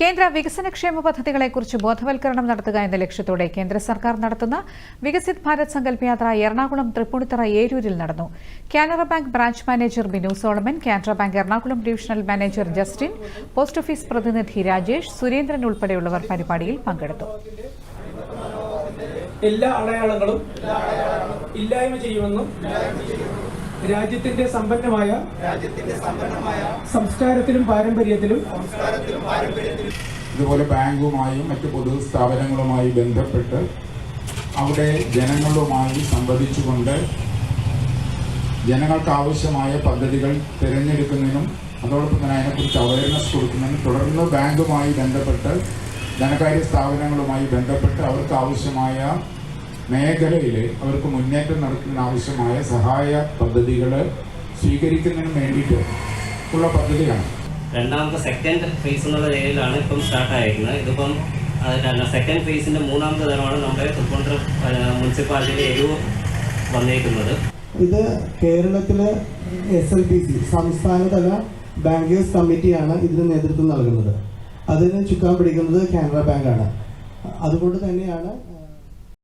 കേന്ദ്ര വികസനക്ഷേമ പദ്ധതികളെക്കുറിച്ച് ബോധവൽക്കരണം നടത്തുക എന്ന ലക്ഷ്യത്തോടെ കേന്ദ്ര സർക്കാർ നടത്തുന്ന വികസിത് ഭാരത് സങ്കല്പ യാത്ര എറണാകുളം തൃപ്പൂണിത്തറ ഏരൂരിൽ നടന്നു. Canara bank branch manager Binu Solomon Canara bank Ernakulam divisional manager Justin post office പ്രതിനിധി രാജേഷ് സുരേന്ദ്രൻ ഉൾപ്പെടെയുള്ളവർ പരിപാടിയിൽ പങ്കെടുത്തു. എല്ലാ അടയാളങ്ങളും ഇല്ലായ്മ ചെയ്യുമെന്നും രാജ്യത്തിന്റെ സമ്പന്നമായ സംസ്കാരത്തിലും പാരമ്പര്യത്തിലും ഇതുപോലെ ബാങ്കുമായും മറ്റ് പൊതു സ്ഥാപനങ്ങളുമായി ബന്ധപ്പെട്ട് അവിടെ ജനങ്ങളുമായി സംവദിച്ചുകൊണ്ട് ജനങ്ങൾക്ക് ആവശ്യമായ പദ്ധതികൾ തിരഞ്ഞെടുക്കുന്നതിനും അതോടൊപ്പം തന്നെ അതിനെക്കുറിച്ച് അവയർനെസ് കൊടുക്കുന്നതിനും തുടർന്ന് ബാങ്കുമായി ബന്ധപ്പെട്ട് ധനകാര്യ സ്ഥാപനങ്ങളുമായി ബന്ധപ്പെട്ട് അവർക്ക് ആവശ്യമായ മേഖലയിൽ അവർക്ക് മുന്നേറ്റം നടത്തുന്നതിന് ആവശ്യമായ സഹായ പദ്ധതികൾ സ്വീകരിക്കുന്നതിന് വേണ്ടിയിട്ട് ഉള്ള പദ്ധതിയാണ്. രണ്ടാമത്തെ സെക്കൻഡ് ഫേസ് എന്നുള്ള നിലയിലാണ് ഇപ്പം സ്റ്റാർട്ട് ആയിരിക്കുന്നത്. ഇതിപ്പം സെക്കൻഡ് ഫേസിന്റെ മൂന്നാമത്തെ തരമാണ് നമ്മുടെ തൃപ്പൂണിത്തുറ മുനിസിപ്പാലിറ്റിയിലെ എരിവ് വന്നേക്കുന്നത്. ഇത് കേരളത്തിലെ എസ് എൽ പി സി സംസ്ഥാനതല ബാങ്കേഴ്സ് കമ്മിറ്റിയാണ് ഇതിന് നേതൃത്വം നൽകുന്നത്. അതിന് ചുക്കാൻ പിടിക്കുന്നത് കാനറ ബാങ്കാണ്. അതുകൊണ്ട് തന്നെയാണ്